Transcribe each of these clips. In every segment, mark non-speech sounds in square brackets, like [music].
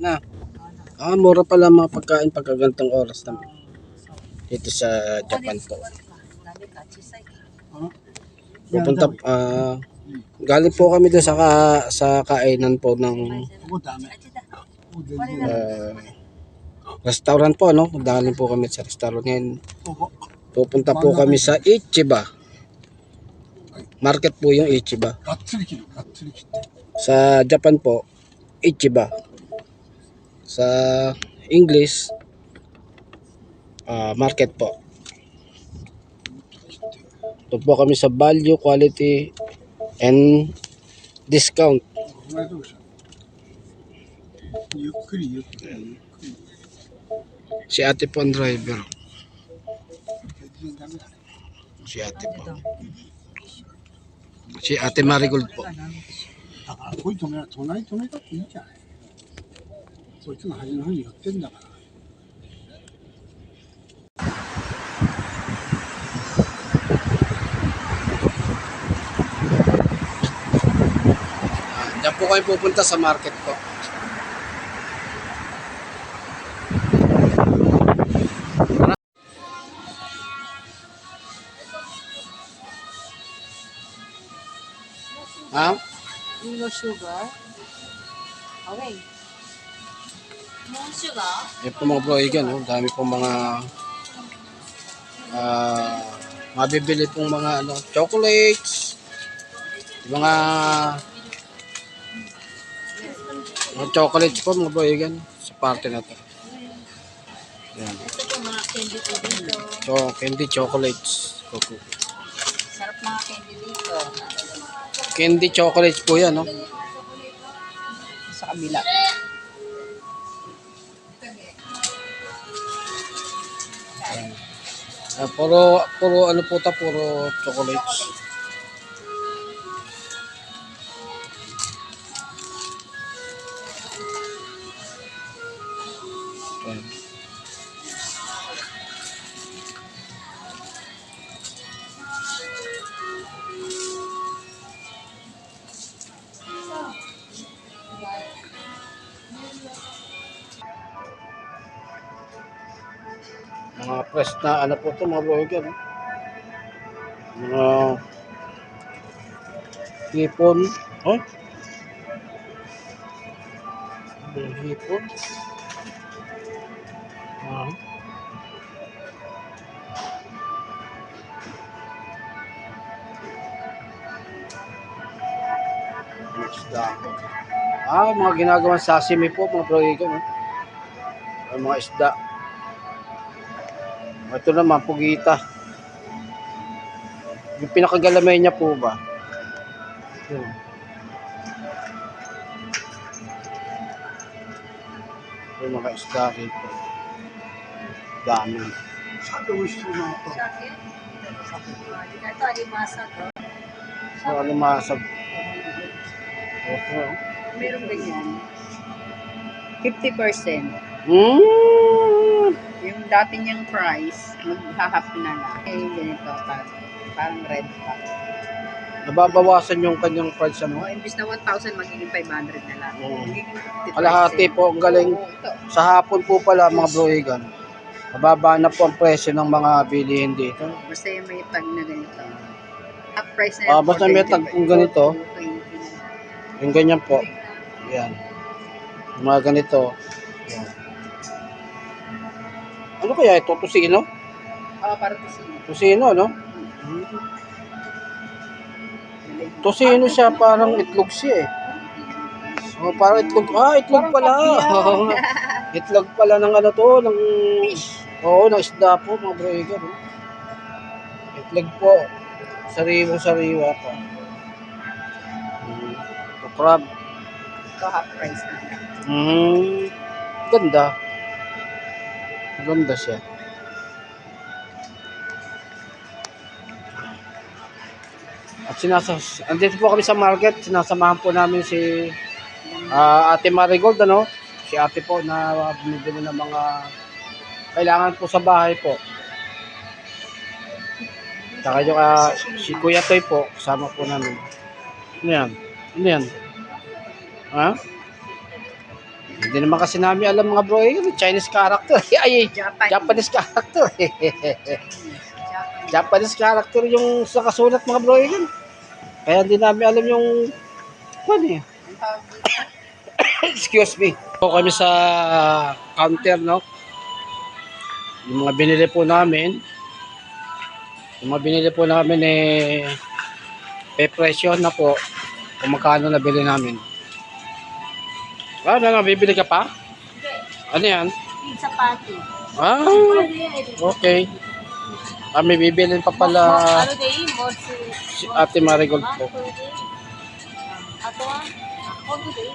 na. Ah, mura pala mga pagkain pag gantong oras naman. Dito sa Japan po. Pupunta, ah, galing po kami doon sa, ka, sa kainan po ng uh, restaurant po, no? Galing po kami sa restaurant ngayon. Pupunta po kami sa Ichiba. Market po yung Ichiba. Sa Japan po, Ichiba. Sa English, ah, market po. Doon po kami sa value, quality, and discount. この間どうしたゆっくりゆっくりゆっくり。 Si ate po ang driver. 全然ダメだね。 Si ate po. Si ate Marigold po. だからこい止めな隣止めたっていいじゃない。 そいつの端の方に寄ってんだから。 Ah, Diyan po kayo pupunta sa market po. Ha? No sugar? Okay. Yan po mga broigan, no? dami pong mga ah mabibili pong mga ano, chocolates, mga mga chocolates po mga broigan sa party na to. Yan. So, candy chocolates. Coco. Sarap mga candy dito. Candy chocolates po yan, no? Sa kabila. Ah, puro, puro ano po ta, puro chocolates. Ano po ito mga no? mga hipon oh mga hipon ah. Ah, mga ginagawang sashimi po, mga no? Ay, mga isda. Ito naman, pugita. Yung pinakagalamay niya po ba? Yun. Yung mga isda rito. Dami. Sabi wish ko na ito. Ito, alimasag. Ito, alimasag. Ito. Meron ganyan. 50%. Hmm? Yung dati niyang price, maghahap na lang. Eh, ganito. Parang, parang red pa. Nababawasan yung kanyang price ano. imbis na 1,000, magiging 500 na lang. Oo. Magiging 50%. Kalahati po, ang galing. Oo, ito. Sa hapon po pala mga broigan. Mababa na po ang presyo ng mga bilihin dito. Basta yung may tag na ganito. Half price na Ah, basta may tag kung ganito. 20. Yung ganyan po. Yan. Yung mga ganito. Ano kaya ito? Tusino? Oo, para tusino. Tusino, no? Tusino siya, parang itlog siya eh. Oh, parang itlog. Ah, itlog pala. [laughs] Itlog pala ng ano to, ng... Oo, ng isda po, mga broigan. Oh. Itlog po. Sariwang-sariwa pa. Mm. Ito, crab. Ito half price na. Hmm. Ganda. Ganda siya. At sinasas andito po kami sa market, sinasamahan po namin si ah, Ate Marigold ano, si Ate po na bumibili ng mga kailangan po sa bahay po. Saka yung ah, si Kuya Toy po, kasama po namin. Ano yan? Ano yan? Ha? Hindi naman kasi namin alam mga bro, eh, Chinese character. [laughs] Ay, Japan. Japanese character. [laughs] Japan. Japanese character yung sa kasulat mga bro. eh. Kaya hindi namin alam yung ano eh. [coughs] Excuse me. Po kami sa counter, no? Yung mga binili po namin, yung mga binili po namin eh, pe-presyo na po kung magkano nabili namin. Ah, ano, bibili ka pa? Ano yan? Yung sapati. Ah, okay. Ah, may bibilin pa pala Ano day? Si Ate Marigold po. Ato ah. Ako day.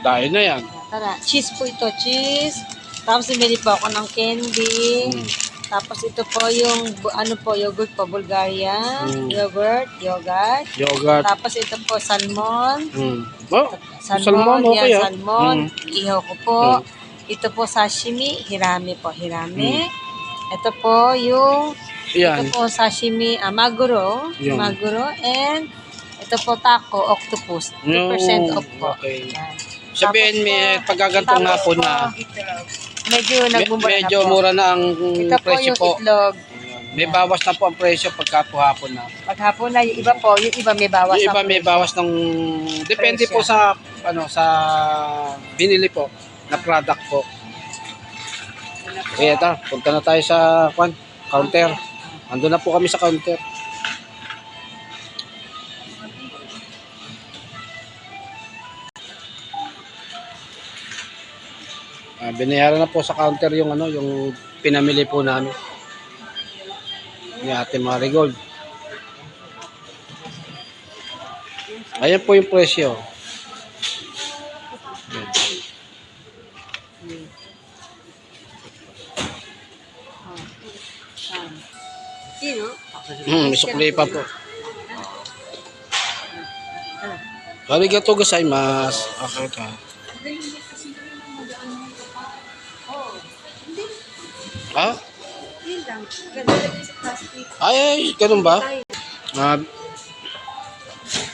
Dahil na yan. Tara, cheese po ito, cheese. Tapos bumili po ako ng candy. Mm. Tapos ito po yung, ano po, yogurt po, Bulgaria. Mm. Yogurt, yogurt. Yogurt. Tapos ito po, salmon. Mm. Oh, Salmon, Salmon, okay, yan, ah. salmon. Mm. Ihaw ko po. Mm. Ito po, sashimi, hirame po, hirame. Ito po yung yan. Ito po sashimi, ah, maguro, Yun. maguro, and ito po taco, octopus. 2% No, off po. okay. Yan. Sabihin, may pagkagantong hapon po, na, Medyo me- nagbumura medyo na po. mura na ang Ito po presyo yung po. itlog. May bawas na po ang presyo pagka po hapon na. Paghapon na, yung iba po, yung iba may bawas Yung iba na may bawas ng depende Presyo. po sa ano sa binili po na product po. Kaya ta, punta na tayo sa kwan, counter. Ando na po kami sa counter. Binayaran na po sa counter yung ano, yung pinamili po namin. Ni Ate Marigold. Ayan po yung presyo. Hmm, sukli pa po. Arigato gozaimasu. Okay ka. Ha? Yun lang. Lang sa plastic. Ay, ay, ganun ba? Ah,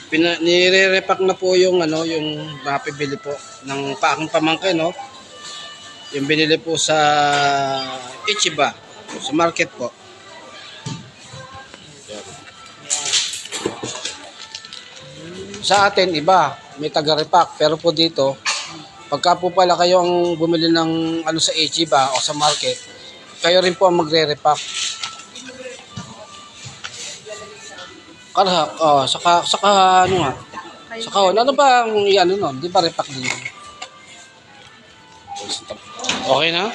pina, nire-repack na po yung ano, yung napibili po ng pa aking pamangkin, no? Yung binili po sa Ichiba, sa market po. Sa atin, iba, may taga-repack. Pero po dito, pagka po pala kayo ang bumili ng ano sa Ichiba o sa market, kayo rin po ang magre-repack. Karha, oh, saka, saka, ano nga, saka, ano ba ang ano nun? Di ba repack din? Okay na?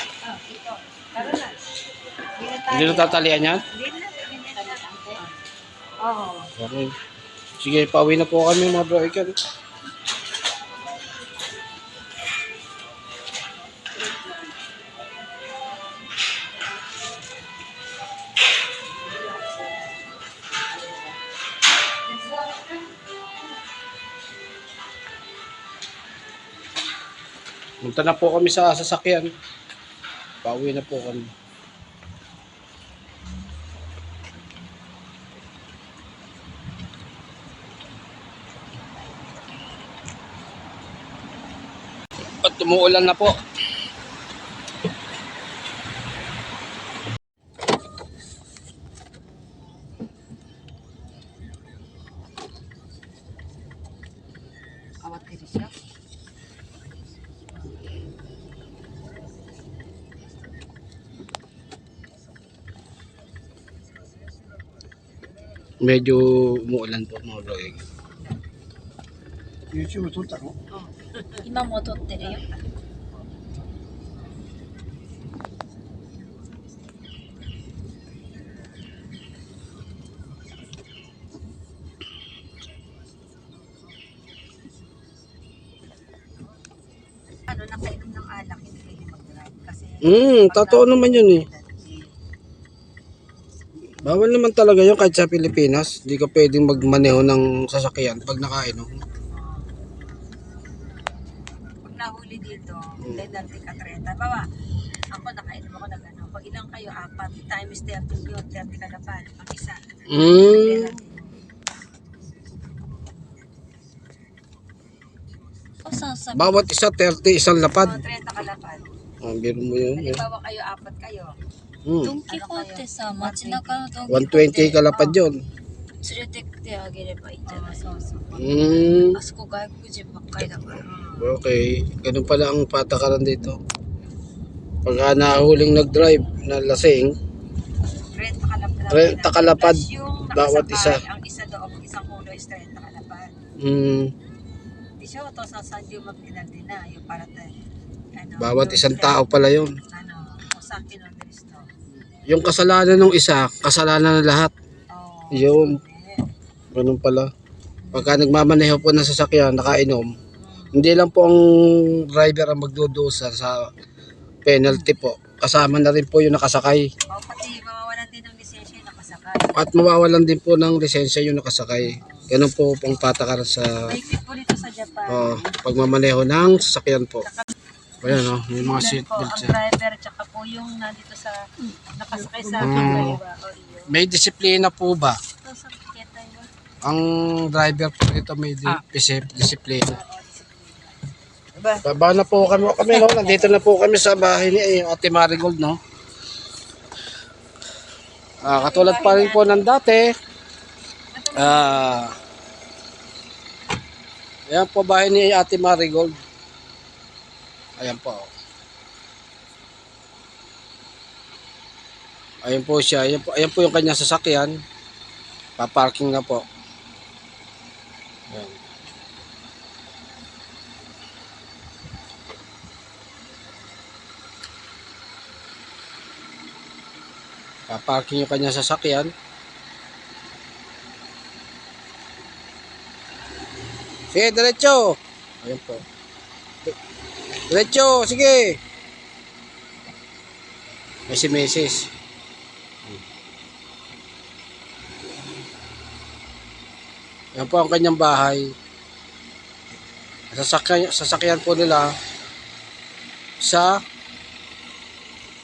Hindi na tatalian yan? Oo. Okay. Sige, pauwi na po kami mga bro. Ikan. Punta na po kami sa sasakyan. Pauwi na po kami. At tumuulan na po. Medyo umuulan po mga bro. YouTube 撮ったの今も撮ってるよ。Ano, nakainom ng alak, hindi kayo mag-drive. Kasi, Hmm, totoo naman yun eh. Bawal naman talaga yun kahit sa Pilipinas. Hindi ka pwedeng magmaneho ng sasakyan pag nakainom. pag nahuli dito, penalty ka 30. Bawa, ako nakainom ako ng ano. Pag ilang kayo, apat times 30 yun, 30 ka na pa. Ang isa. Hmm. Sa Bawat isa 30 isang lapad. mga 30 kalapad. Ang biro mo yun. eh. Halimbawa kayo, apat kayo. Hmm. ドン・キホーテさ、街中のドン・ 120 kalapad yun. 連れてってあげればいいんじゃないそうそう。 Hmm. あそこ外国人ばっかりだから。 Okay. Ganun pala ang patakaran dito. Pagka nahuling nag-drive na lasing, 30 kalapad. 30 kalapad, Plus yung bawat nakasakay, isa. Ang isa doon, isang ulo is 30 kalapad. hmm, でしょお父さん30万pinag din na yung para tayo. Ano, bawat yung isang sa- tao pala yun. Ano, o sa yung kasalanan ng isa, kasalanan ng lahat. Oh, Yun. Ganun pala. Pagka nagmamaneho po ng sasakyan, nakainom, hindi lang po ang driver ang magdudusa sa penalty po. Kasama na rin po yung nakasakay. O pati mawawalan din ng lisensya yung nakasakay. At mawawalan din po ng lisensya yung nakasakay. Ganun po pong patakaran sa Mahigpit po dito sa Japan. oh, pagmamaneho ng sasakyan po. Ayan o, may mga Tulad seat po, belt ang siya. driver tsaka po yung nandito sa nakasakay sa Mm. ba? O yun. May disiplina po ba? Ang driver po dito may di- disip- disiplina. Baba na po kami, kami no? Nandito na po kami sa bahay ni eh, Ate Marigold, no? Ah, katulad pa rin po ng dati. Ah, ayan po bahay ni Ate Marigold. Ayan po. Ayan po siya. Ayan po, ayan po yung kanyang sasakyan. Pa-parking na po. Ayan. Pa-parking yung kanyang sasakyan. Sige, diretso. Ayan po. Diretso, sige. May si. Yan po ang kanyang bahay. Sasakyan, sasakyan po nila sa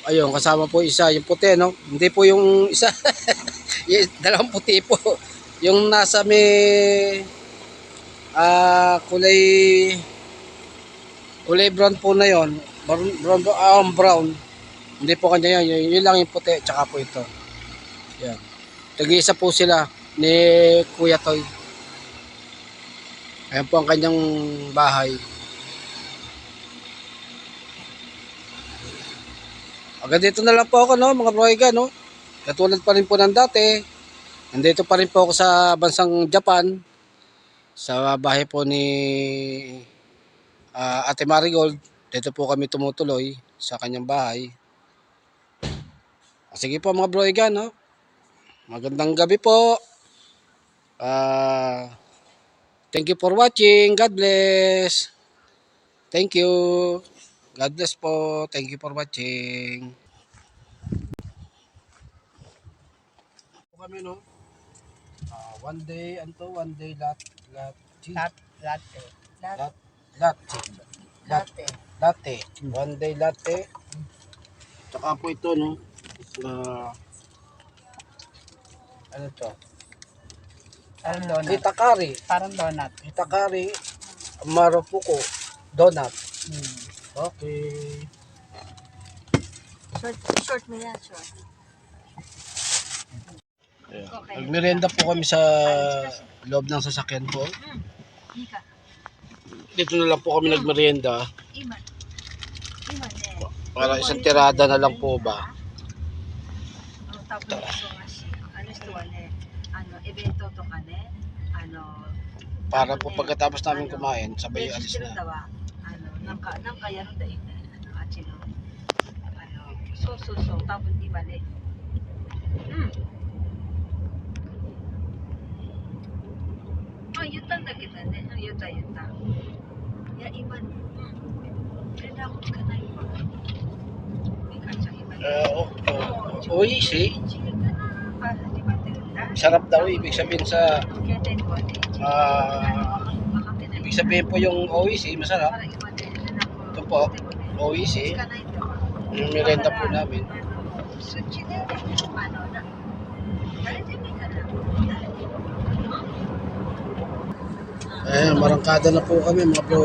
ayun, kasama po isa, yung puti, no? Hindi po yung isa. [laughs] yung dalawang puti po. Yung nasa may ah kulay kulay brown po na yon brown, brown, ah, brown. Hindi po kanya yun, yun lang yung puti tsaka po ito. Yan. Tag-iisa po sila ni Kuya Toy. Ayan po ang kanyang bahay. Hanggang dito na lang po ako, no, mga broiga, no. Katulad pa rin po ng dati. Nandito pa rin po ako sa bansang Japan. Sa bahay po ni ah, Ate Marigold. Dito po kami tumutuloy sa kanyang bahay. Sige po mga broiga, no. Magandang gabi po. Ah, thank you for watching. God bless. Thank you. God bless po. Thank you for watching. kami no. Ah, one day anto, one day lat lat Lat, latte. lat latte. Latte. Latte. One day latte. Tsaka po ito no. Ah, ano to? Parang donut. Hitakari. Parang donut. Hitakari. Marufuku. Donut. Hmm. Okay. Short, short mo yan, short. Ayan. Nagmerienda po kami sa loob ng sasakyan po. Ika, Dito na lang po kami nagmerienda. eh. Para isang tirada na lang po ba? Siya. Ano eh? Ano? Ano, Para po pagkatapos namin kumain, sabay alis na. so, so, so, tapos di bali. Hmm. Ah, yuta da kita ne. Ah, yuta, yuta. Uh, oh, oh, na. Tinunda? Sarap daw, ibig sabihin sa, eh. ah, ibig sabihin po yung OEC, masarap. Ito po, OEC, yung merenda po namin. Eh, marangkada na po kami, mga bro.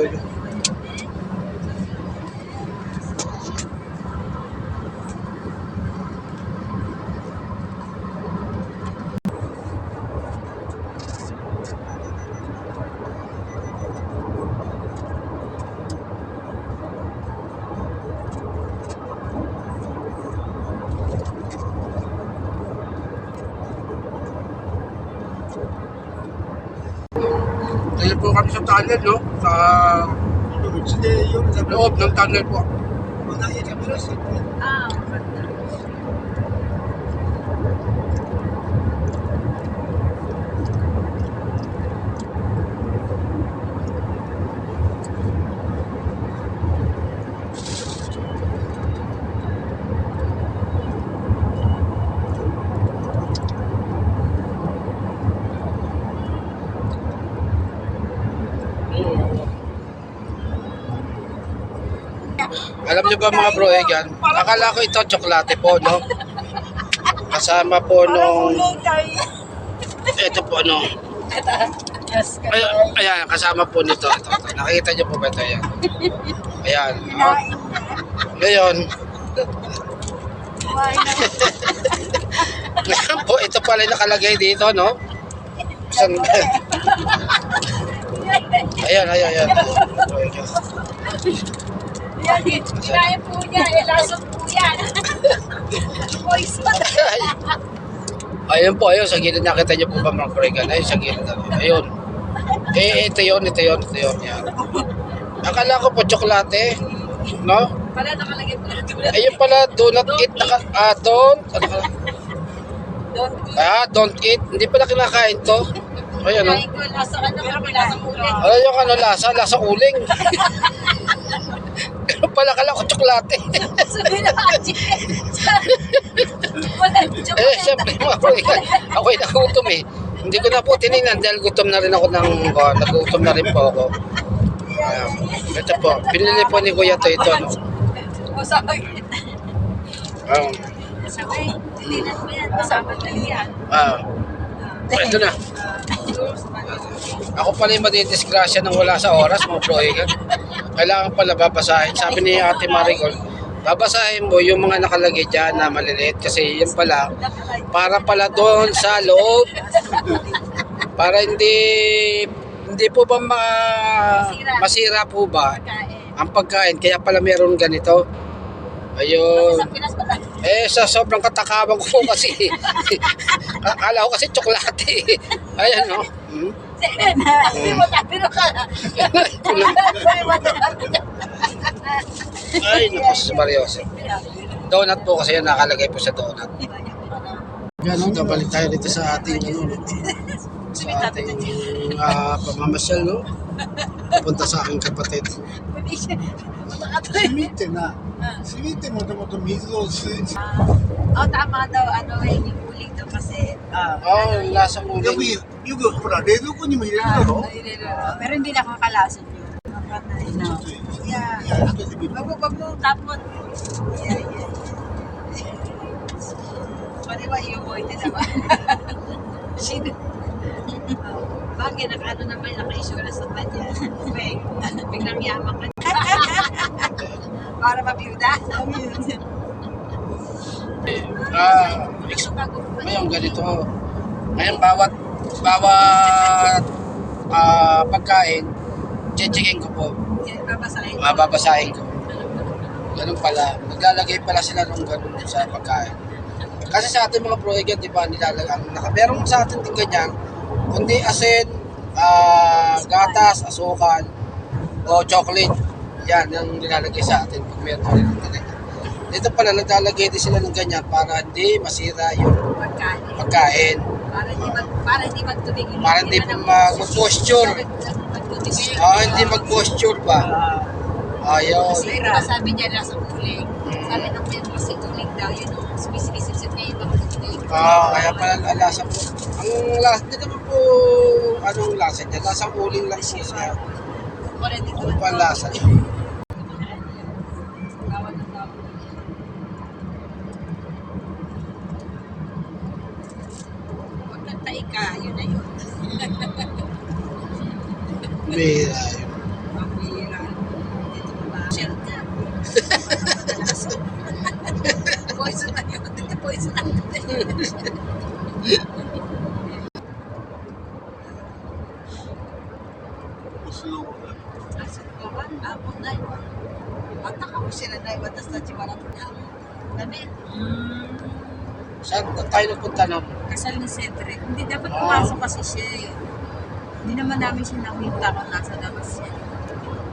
tunnel, no? Sa loob ng tunnel po. Alam niyo ba mga bro, eh, yan? Akala ko ito tsokolate po, no? Kasama po nung... Ito po, ano? Yes, Ay, ayan, kasama po nito. Ito, ito. Nakikita niyo po ba ito? Ayan. Ayan. Oh. Ngayon, [laughs] ngayon po, ito pala yung nakalagay dito, no? Isang... [laughs] ayan, ayan, ayan. Yan, kinain po niya. Eh, lasot po yan. [laughs] Poison. Ayun po, ayun, sa gilid nakita niyo po ba mga bregan? Ayun, sa gilid. Ayun. Eh, ito yun, ito yun, ito yun. Yan. Akala ko po tsokolate. No? Pala nakalagay po na tulad. Ayun pala, do not eat. Naka, ah, don't. Ano ka? Don't eat. Ah, don't eat. Hindi pala kinakain to. Ayun, no? Kinain ko, lasa ano, pero lasa ulit. Ano yung ano, lasa? Lasa uling. [laughs] Pero pala kala ko tsokolate. Sabi na. Wala, eh, siyempre, mga bregan. Ako'y nagutom eh. Hindi ko na po tinignan dahil gutom na rin ako ng, oh, nagutom na rin po ako. Ayan. Ito po, pinili po ni Kuya to ito. Masakit. Um, Masakit. Tininan mo yan. Kasama na yan. ah, ito na. Ako pala yung madidisgrasya nang wala sa oras, mga proigan. Kailangan pala babasahin. Sabi ni Ate Maricol, babasahin mo yung mga nakalagay dyan na maliliit kasi yun pala, para pala doon sa loob. Para hindi, hindi po ba ma, masira po ba ang pagkain. Kaya pala meron ganito. Ayun. Eh, sa sobrang katakawan ko kasi. [laughs] Akala ko kasi tsokolate. Ayan, no? Hmm? Hindi mo tapiro ka na. Ay, naku, si Marioso. Donut po kasi yan nakalagay po sa donut. Yan, no? Kabalik tayo dito sa ating, ano, no? sa ating ah, pamamasyal, no? Punta sa aking kapatid. Simite na. Ah. Simite mo to mo to miso. Ah. Oh, tama daw. Ano eh, yung uling kasi. Ah, oh, ano, eh. lasa mo. Yung yung yung pura, dedo ko ni Mayroon na, no? Pero hindi nakakalasan yun. Nakatay na. Yeah. Bago bago mong tapon. Yeah, yeah. [laughs] Pwede ba i-avoid na? [laughs] Sino? Bagay, naka, ano naman, naka-isura sa kanya. Big, biglang yaman ka. [laughs] Para mabiyuda. Ah, Gusto ka ngayon ganito. Ngayon bawat bawat ah, pagkain, checking ko po. Babasahin. Mababasahin ko. Ganun pala. Naglalagay pala sila ng ganun sa pagkain. Kasi sa ating mga proyekto, di ba, nilalagay, ang naka, meron sa atin din ganyan, kundi asin, ah, gatas, asukal, o chocolate. Yan, ang nilalagay sa atin pag meron rin talaga. Dito pala, naglalagay din sila ng ganyan para hindi masira yung Pagkain. pagkain. Para hindi mag para hindi magtubig yung Para hindi mag- mag-posture. Ah, hindi mag-posture ba? Ayaw. Kasi sabi niya nasa uling. Sabi ng pet kasi uling daw yun. oh, Sumisip-isip niya yung magtubig. Ah, kaya pala ang lasa po. Ang lasa, naman po, anong lasa niya? Lasang uling lang siya. Wala dito. Pa ang lasa niya? Saan tayo nagpunta nun? Kasal ni Cedric. Hindi dapat pumasok kasi siya eh. Hindi naman namin siya nakita kung nasa labas siya.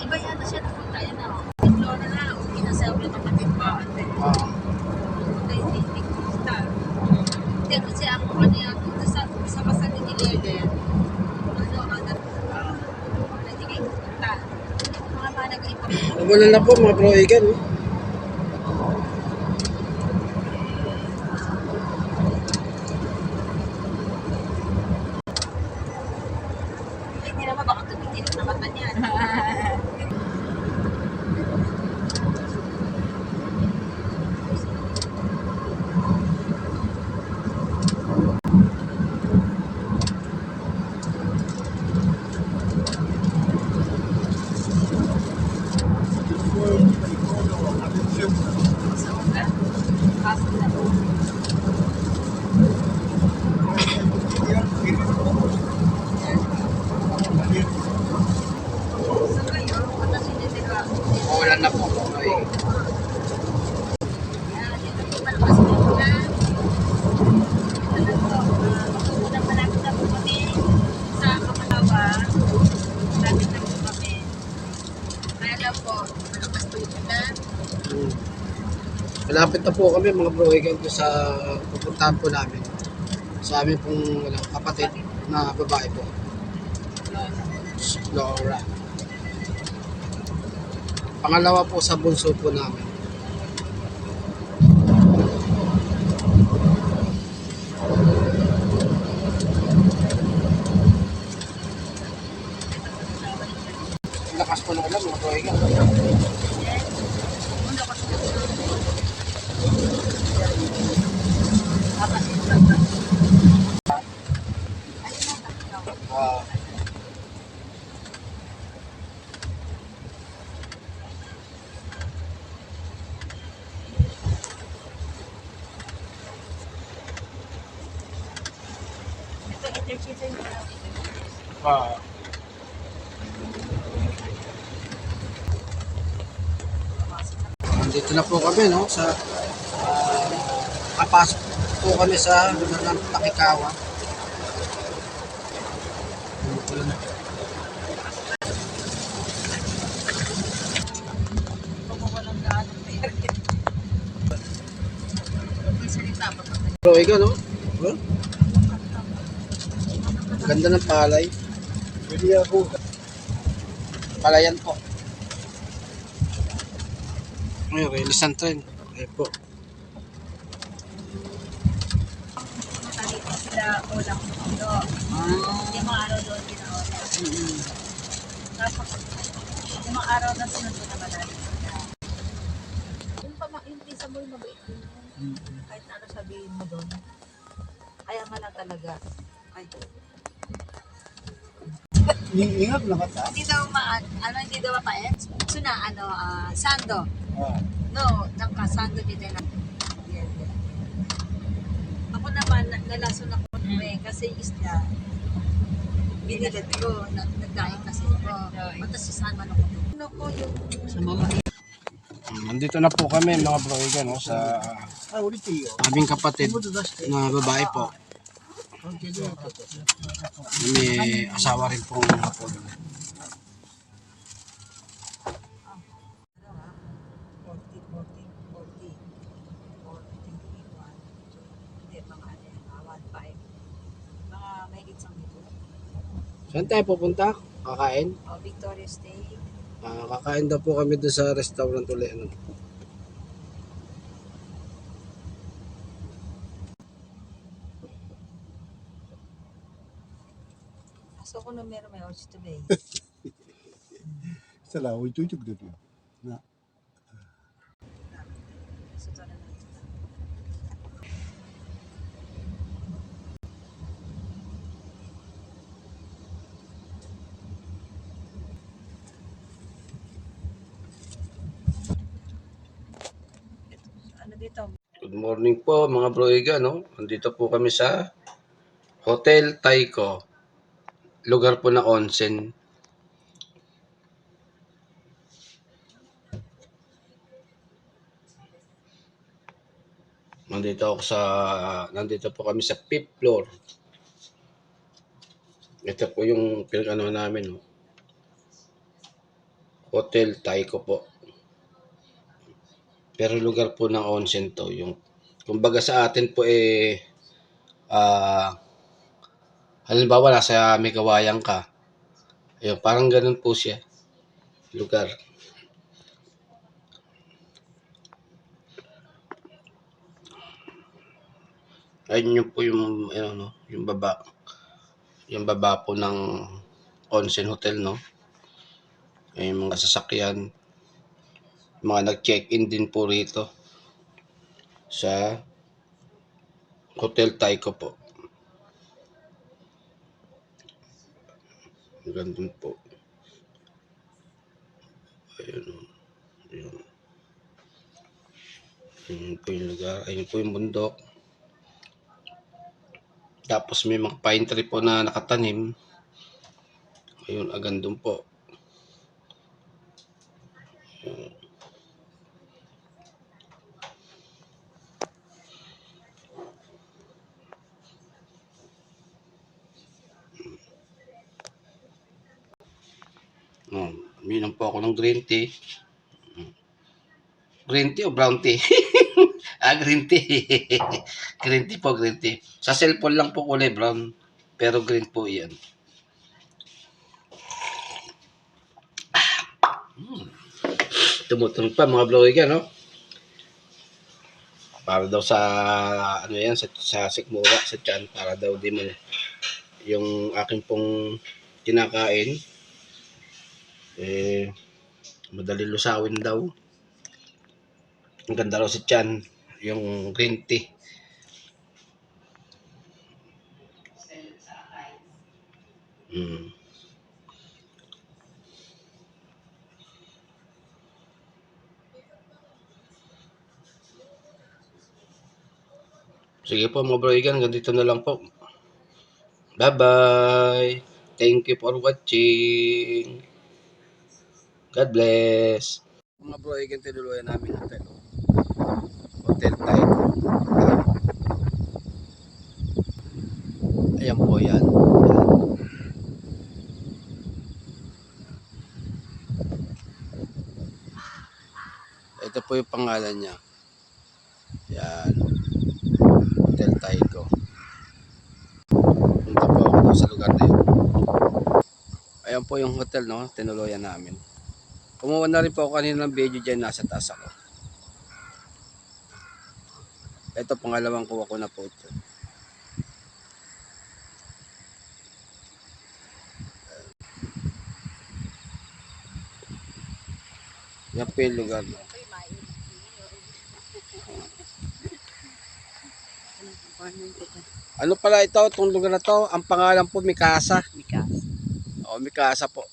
Iba yata siya napunta. Yan na. Si Flora na. Inasayaw niya kapatid ko. Ate. Ah, Hindi, hindi, kita. Hindi kasi ako ano yan. Dito sa, sa pasal ni Lele. Ano, ano. ah, Hindi kayo kita. Mga mga nag-ipa. Wala na po mga bro Egan. Oh. Hindi naman baka tumitin na mata niya. Sa ugat. Kaso na po. Sa kayo, kung nasinindi ka, Wala na po mga bro Egan. Ah, dito po malakas na ulan. Ano po, ah, unang malapit na po kami sa Kapalawa. Malapit na po kami. Kaya lang po, malakas po yung ulan. Hmm. Malapit na po kami mga bro Egan doon sa pupuntahan po namin. Sa amin pong ano, kapatid na babae po. Laura. Pangalawa po sa bunso po namin. Lakas po ng ulan mga bro Egan. Ah, Ito, interchange yung ah, Nandito na po kami, no? Sa, ah, kapasok po kami sa ng Takikawa. Bro, ikaw, no? Huh? Ganda ng palay. Pwede ako. Palayan po. Ay, release ang trend. Ayun po. Sila ulang mundo. Yung mga araw doon ginaola. Tapos, yung mga araw na sunod na malalim. Yung, pama, yung pisa mo yung mabait din yun. Kahit ano sabihin mo doon. Kaya nga lang talaga. Ay, Ingat na kata. hindi daw ma, ano, hindi daw mapait. So na, ano, ah, sando. Ah. No, nagka-sando din na. Ako naman, nalason ako ng eh, kasi isda. Binilit ko, nagdaing kasi ako. Matas si San Manong. Ano ko yung... Sa mga ah, Nandito na po kami mga broigan no, oh, sa aming kapatid na babae po. May asawa rin po mga po. Saan tayo pupunta? Kakain? Oh, Victoria State. Ah, kakain daw po kami doon sa restaurant ulit. Ano? Gusto ko na meron may orchid today. Sei lá, 88 graus. Good morning po mga bro Iga, no? Nandito po kami sa Hotel Taiko. Lugar po na onsen. Nandito ako sa, nandito po kami sa fifth floor. Ito po yung pinag-ano namin. Oh. Hotel Taiko po. Pero lugar po ng onsen to. Yung, kumbaga sa atin po eh, ah, halimbawa nasa may kawayan ka. Ayun, parang ganun po siya. Lugar. Ayun yun po yung, ano, no, yung baba. Yung baba po ng onsen hotel, no? Ayun, mga sasakyan. Mga nag-check-in din po rito. Sa Hotel Taiko po. Gandun po. Ayun, oh. Ayun. Ayun po yung lugar. Ayun po yung bundok. Tapos may mga pine tree po na nakatanim. Ayun, agad doon po. Ayun. Uminom po ako ng green tea. Green tea o brown tea? [laughs] ah, green tea. [laughs] green tea po, green tea. Sa cellphone lang po kulay brown. Pero green po yan. Mm. Tumutunog pa mga blowigan, no? Para daw sa, ano yan, sa, sa sikmura, sa tiyan. Para daw di mo yung aking pong kinakain, eh, madali lusawin daw. Ang ganda raw si Chan, yung green tea. Mm. Sige po mga broigan, hanggang dito na lang po. Bye-bye. Thank you for watching. God bless. Mga broigan, tinuluyan namin hotel. Hotel tayo. Ayan po yan. Ito po yung pangalan niya. Yan. Hotel Taiko. Punta po ako sa lugar na yun. Ayan po yung hotel, no? Tinuluyan namin. Kumuha na rin po ako kanina ng video dyan. Nasa taas ako. Ito, pangalawang kuha ko na po ito. Yan po yung lugar, no? Ano pala ito, itong lugar na to? Ang pangalan po, Mikasa. Mikas. O, Mikasa po.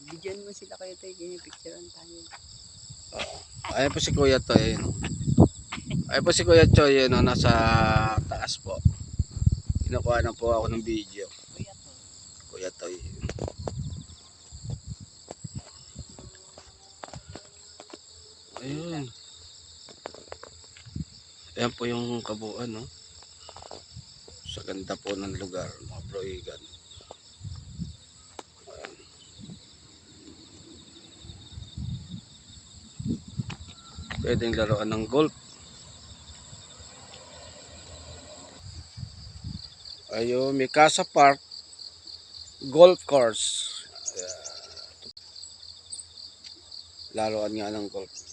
Bigyan mo sila kayo tayo, picturean tayo. Ayan po si Kuya Toy. no? Ayan po si Kuya Choy, no, nasa taas po. Kinukuha na po ako ng video. Kuya to. Kuya Toy. Ayun. Ayan po yung kabuuan, no? Sa ganda po ng lugar, mga broigan. Pwedeng laruan ng golf. Ayun, Mikasa Park Golf Course. Laruan nga ng golf.